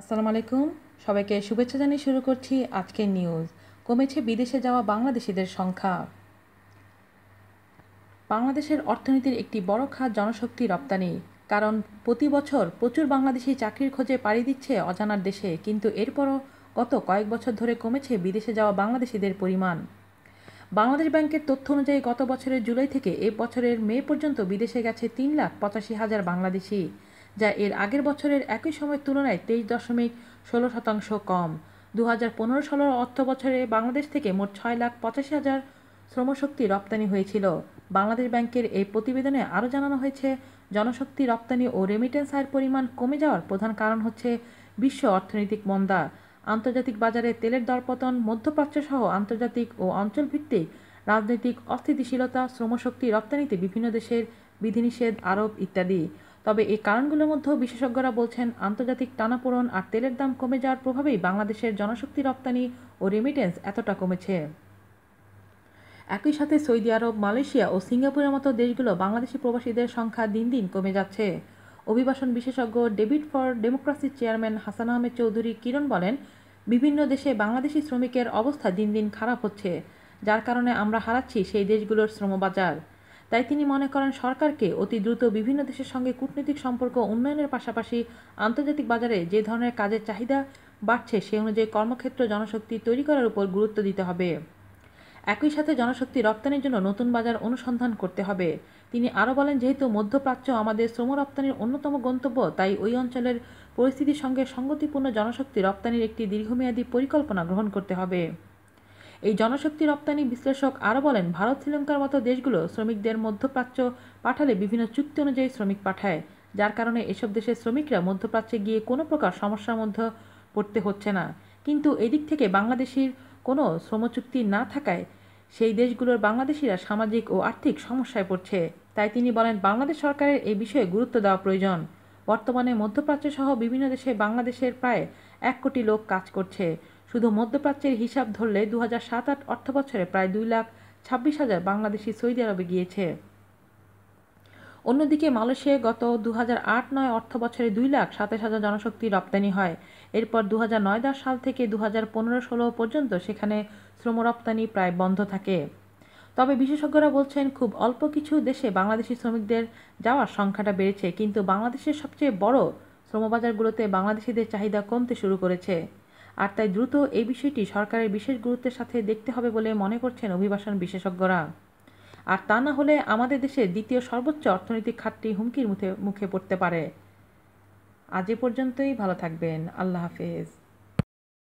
আসসালামু আলাইকুম। সবাইকে শুভেচ্ছা জানিয়ে শুরু করছি আজকের নিউজ। কমেছে বিদেশে যাওয়া বাংলাদেশিদের সংখ্যা। বাংলাদেশের অর্থনীতির একটি বড় খাত জনশক্তি রপ্তানি। কারণ প্রতি বছর প্রচুর বাংলাদেশি চাকরির খোঁজে পাড়ি দিচ্ছে অজানার দেশে, কিন্তু এরপরও গত কয়েক বছর ধরে কমেছে বিদেশে যাওয়া বাংলাদেশিদের পরিমাণ। বাংলাদেশ ব্যাংকের তথ্য অনুযায়ী গত বছরের জুলাই থেকে এ বছরের মে পর্যন্ত বিদেশে গেছে তিন লাখ পঁচাশি হাজার বাংলাদেশি। যা এর আগের বছরের একই সময়ের তুলনায় তেইশ দশমিক ষোলো শতাংশ কম। দু হাজার পনেরো ষোলো অর্থ বছরে বাংলাদেশ থেকে মোট ছয় লাখ পঁচাশি হাজার শ্রমশক্তি রপ্তানি হয়েছিল। বাংলাদেশ ব্যাংকের এই প্রতিবেদনে আরও জানানো হয়েছে, জনশক্তি রপ্তানি ও রেমিটেন্স আয়ের পরিমাণ কমে যাওয়ার প্রধান কারণ হচ্ছে বিশ্ব অর্থনৈতিক মন্দা। আন্তর্জাতিক বাজারে তেলের দরপতন মধ্যপ্রাচ্য সহ আন্তর্জাতিক ও অঞ্চলভিত্তিক রাজনৈতিক অস্থিতিশীলতা, শ্রমশক্তি রপ্তানিতে বিভিন্ন দেশের বিধিনিষেধ, আরোপ ইত্যাদি। তবে এই কারণগুলোর মধ্যেও বিশেষজ্ঞরা বলছেন, আন্তর্জাতিক টানাপোড়ন আর তেলের দাম কমে যাওয়ার প্রভাবেই বাংলাদেশের জনশক্তি রপ্তানি ও রেমিটেন্স এতটা কমেছে। একই সাথে সৌদি আরব, মালয়েশিয়া ও সিঙ্গাপুরের মতো দেশগুলো বাংলাদেশি প্রবাসীদের সংখ্যা দিন দিন কমে যাচ্ছে। অভিবাসন বিশেষজ্ঞ ডেভিড ফর ডেমোক্রাসির চেয়ারম্যান হাসান আহমেদ চৌধুরী কিরণ বলেন, বিভিন্ন দেশে বাংলাদেশি শ্রমিকের অবস্থা দিন দিন খারাপ হচ্ছে, যার কারণে আমরা হারাচ্ছি সেই দেশগুলোর শ্রমবাজার। তাই তিনি মনে করেন সরকারকে অতি দ্রুত বিভিন্ন দেশের সঙ্গে কূটনৈতিক সম্পর্ক উন্নয়নের পাশাপাশি আন্তর্জাতিক বাজারে যে ধরনের কাজের চাহিদা বাড়ছে, সে অনুযায়ী কর্মক্ষেত্র জনশক্তি তৈরি করার উপর গুরুত্ব দিতে হবে। একই সাথে জনশক্তি রপ্তানির জন্য নতুন বাজার অনুসন্ধান করতে হবে। তিনি আরও বলেন, যেহেতু মধ্যপ্রাচ্য আমাদের শ্রম রপ্তানির অন্যতম গন্তব্য, তাই ওই অঞ্চলের পরিস্থিতির সঙ্গে সঙ্গতিপূর্ণ জনশক্তি রপ্তানির একটি দীর্ঘমেয়াদী পরিকল্পনা গ্রহণ করতে হবে। এই জনশক্তি রপ্তানি বিশ্লেষক আরও বলেন, ভারত, শ্রীলঙ্কার মতো দেশগুলো শ্রমিকদের মধ্যপ্রাচ্য পাঠালে বিভিন্ন চুক্তি অনুযায়ী শ্রমিক পাঠায়, যার কারণে এসব দেশের শ্রমিকরা মধ্যপ্রাচ্যে গিয়ে কোনো প্রকার সমস্যার মধ্যে পড়তে হচ্ছে না। কিন্তু এদিক থেকে বাংলাদেশির কোনো শ্রমচুক্তি না থাকায় সেই দেশগুলোর বাংলাদেশিরা সামাজিক ও আর্থিক সমস্যায় পড়ছে। তাই তিনি বলেন, বাংলাদেশ সরকারের এই বিষয়ে গুরুত্ব দেওয়া প্রয়োজন। বর্তমানে মধ্যপ্রাচ্য সহ বিভিন্ন দেশে বাংলাদেশের প্রায় এক কোটি লোক কাজ করছে। শুধু মধ্যপ্রাচ্যের হিসাব ধরলে দু হাজার সাত আট অর্থ বছরে প্রায় দুই লাখ ছাব্বিশ হাজার বাংলাদেশি সৌদি আরবে গিয়েছে। অন্যদিকে মালয়েশিয়ায় গত দু হাজার আট নয় অর্থ বছরে দুই লাখ সাতাশ হাজার জনশক্তি রপ্তানি হয়। এরপর দু হাজার নয় দশ সাল থেকে দু হাজার পনেরো ষোলো পর্যন্ত সেখানে শ্রম রপ্তানি প্রায় বন্ধ থাকে। তবে বিশেষজ্ঞরা বলছেন, খুব অল্প কিছু দেশে বাংলাদেশি শ্রমিকদের যাওয়ার সংখ্যাটা বেড়েছে, কিন্তু বাংলাদেশের সবচেয়ে বড় শ্রমবাজারগুলোতে বাংলাদেশিদের চাহিদা কমতে শুরু করেছে। আর তাই দ্রুত এই বিষয়টি সরকারের বিশেষ গুরুত্বের সাথে দেখতে হবে বলে মনে করছেন অভিবাসন বিশেষজ্ঞরা। আর তা না হলে আমাদের দেশে দ্বিতীয় সর্বোচ্চ অর্থনৈতিক খাতটি হুমকির মুখে মুখে পড়তে পারে। আজ এ পর্যন্তই, ভালো থাকবেন। আল্লাহ হাফেজ।